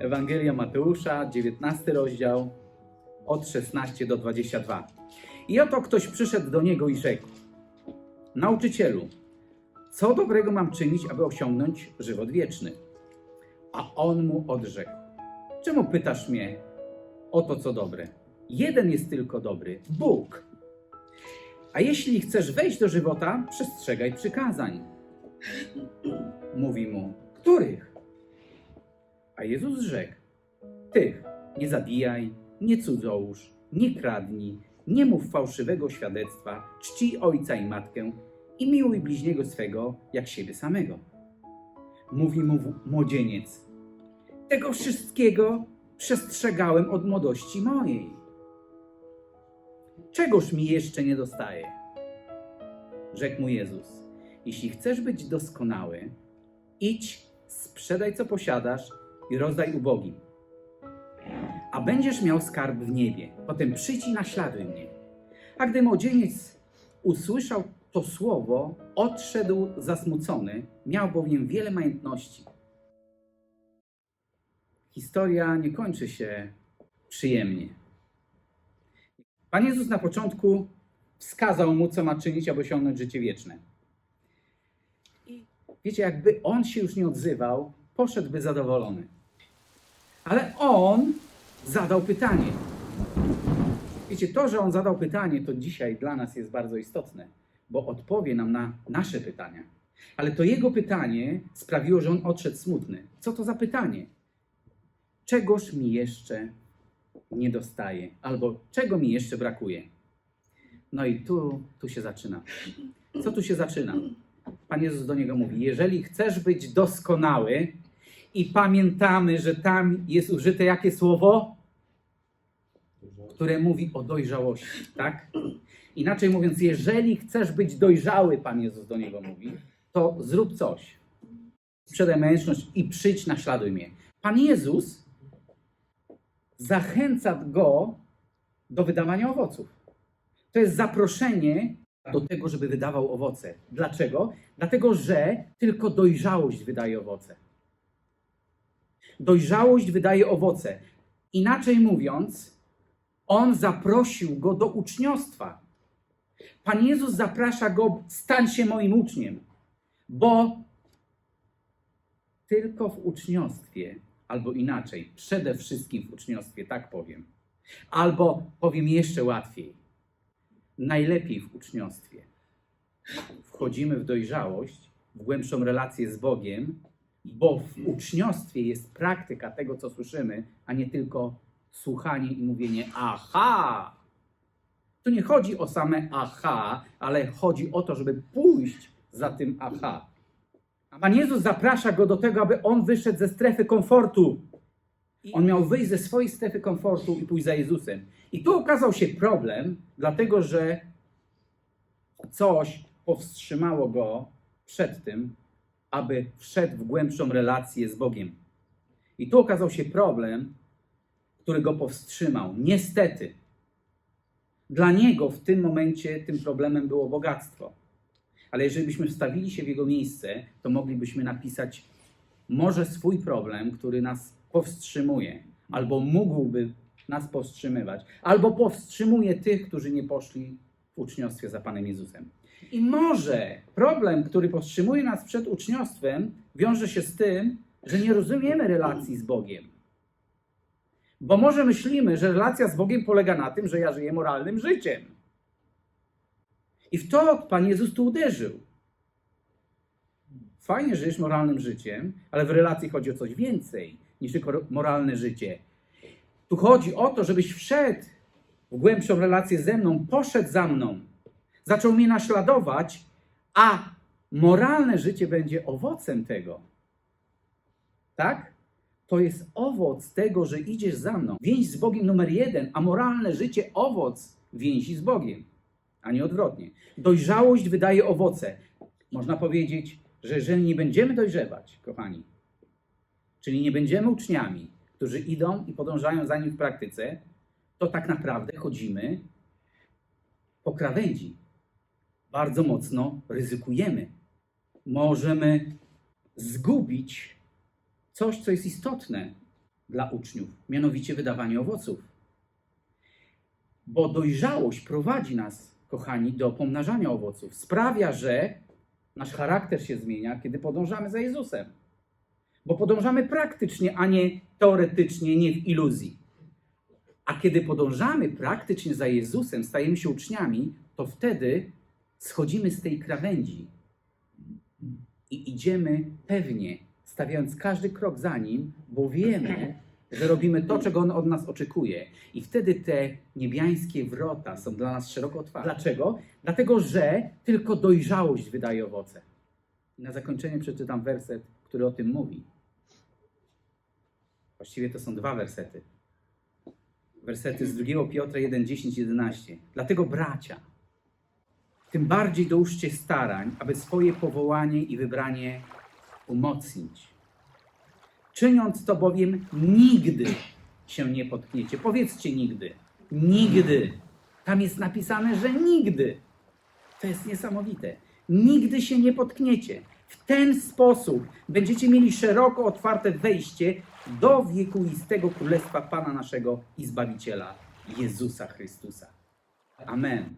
Ewangelia Mateusza, 19 rozdział, od 16 do 22. I oto ktoś przyszedł do niego i rzekł: Nauczycielu, co dobrego mam czynić, aby osiągnąć żywot wieczny? A on mu odrzekł: Czemu pytasz mnie o to, co dobre? Jeden jest tylko dobry Bóg. A jeśli chcesz wejść do żywota, przestrzegaj przykazań. Mówi mu: Których? A Jezus rzekł: Tych, nie zabijaj, nie cudzołóż, nie kradnij, nie mów fałszywego świadectwa, czcij ojca i matkę i miłuj bliźniego swego jak siebie samego. Mówi mu młodzieniec: Tego wszystkiego przestrzegałem od młodości mojej. Czegoż mi jeszcze nie dostaje? Rzekł mu Jezus: Jeśli chcesz być doskonały, idź, sprzedaj co posiadasz i rozdaj ubogim. A będziesz miał skarb w niebie. Potem przyjdź i naśladuj mnie. A gdy młodzieniec usłyszał to słowo, odszedł zasmucony, miał bowiem wiele majątności. Historia nie kończy się przyjemnie. Pan Jezus na początku wskazał mu, co ma czynić, aby osiągnąć życie wieczne. I wiecie, jakby on się już nie odzywał, poszedłby zadowolony. Ale on zadał pytanie. Wiecie, to, że on zadał pytanie, to dzisiaj dla nas jest bardzo istotne, bo odpowie nam na nasze pytania. Ale to jego pytanie sprawiło, że on odszedł smutny. Co to za pytanie? Czegoż mi jeszcze nie dostaje? Albo czego mi jeszcze brakuje? No i tu, tu się zaczyna. Co tu się zaczyna? Pan Jezus do niego mówi: Jeżeli chcesz być doskonały, i pamiętamy, że tam jest użyte jakie słowo? Które mówi o dojrzałości, tak? Inaczej mówiąc, jeżeli chcesz być dojrzały, Pan Jezus do niego mówi, to zrób coś. Sprzedaj mężność i przyjdź, naśladuj mnie. Pan Jezus zachęca go do wydawania owoców. To jest zaproszenie do tego, żeby wydawał owoce. Dlaczego? Dlatego, że tylko dojrzałość wydaje owoce. Dojrzałość wydaje owoce. Inaczej mówiąc, on zaprosił go do uczniostwa. Pan Jezus zaprasza go, stań się moim uczniem, bo tylko w uczniostwie, albo inaczej, przede wszystkim w uczniostwie, tak powiem, albo powiem jeszcze łatwiej, najlepiej w uczniostwie. Wchodzimy w dojrzałość, w głębszą relację z Bogiem, bo w uczniostwie jest praktyka tego, co słyszymy, a nie tylko słuchanie i mówienie aha. Tu nie chodzi o same aha, ale chodzi o to, żeby pójść za tym aha. A Pan Jezus zaprasza go do tego, aby on wyszedł ze strefy komfortu. On miał wyjść ze swojej strefy komfortu i pójść za Jezusem. I tu okazał się problem, dlatego że coś powstrzymało go przed tym, aby wszedł w głębszą relację z Bogiem. I tu okazał się problem, który go powstrzymał. Niestety. Dla niego w tym momencie tym problemem było bogactwo. Ale jeżeli byśmy wstawili się w jego miejsce, to moglibyśmy napisać może swój problem, który nas powstrzymuje, albo mógłby nas powstrzymywać, albo powstrzymuje tych, którzy nie poszli uczniostwie za Panem Jezusem. I może problem, który powstrzymuje nas przed uczniostwem, wiąże się z tym, że nie rozumiemy relacji z Bogiem. Bo może myślimy, że relacja z Bogiem polega na tym, że ja żyję moralnym życiem. I w to Pan Jezus tu uderzył. Fajnie żyjesz moralnym życiem, ale w relacji chodzi o coś więcej niż tylko moralne życie. Tu chodzi o to, żebyś wszedł w głębszą relację ze mną, poszedł za mną, zaczął mnie naśladować, a moralne życie będzie owocem tego. Tak? To jest owoc tego, że idziesz za mną. Więź z Bogiem numer jeden, a moralne życie owoc więzi z Bogiem, a nie odwrotnie. Dojrzałość wydaje owoce. Można powiedzieć, że jeżeli nie będziemy dojrzewać, kochani, czyli nie będziemy uczniami, którzy idą i podążają za nim w praktyce, to tak naprawdę chodzimy po krawędzi. Bardzo mocno ryzykujemy. Możemy zgubić coś, co jest istotne. dla uczniów, mianowicie wydawanie owoców. Bo dojrzałość prowadzi nas, kochani, do pomnażania owoców. Sprawia, że nasz charakter się zmienia, kiedy podążamy za Jezusem. Bo podążamy praktycznie, a nie teoretycznie, nie w iluzji. A kiedy podążamy praktycznie za Jezusem, stajemy się uczniami, to wtedy schodzimy z tej krawędzi i idziemy pewnie, stawiając każdy krok za nim, bo wiemy, że robimy to, czego on od nas oczekuje. I wtedy te niebiańskie wrota są dla nas szeroko otwarte. Dlaczego? Dlatego, że tylko dojrzałość wydaje owoce. I na zakończenie przeczytam werset, który o tym mówi. Właściwie to są dwa wersety. Wersety z 2 Piotra 1, 10, 11. Dlatego bracia, tym bardziej dołóżcie starań, aby swoje powołanie i wybranie umocnić. Czyniąc to bowiem nigdy się nie potkniecie. Powiedzcie nigdy. Nigdy. Tam jest napisane, że nigdy. To jest niesamowite. Nigdy się nie potkniecie. W ten sposób będziecie mieli szeroko otwarte wejście do wiekuistego królestwa Pana naszego i Zbawiciela Jezusa Chrystusa. Amen.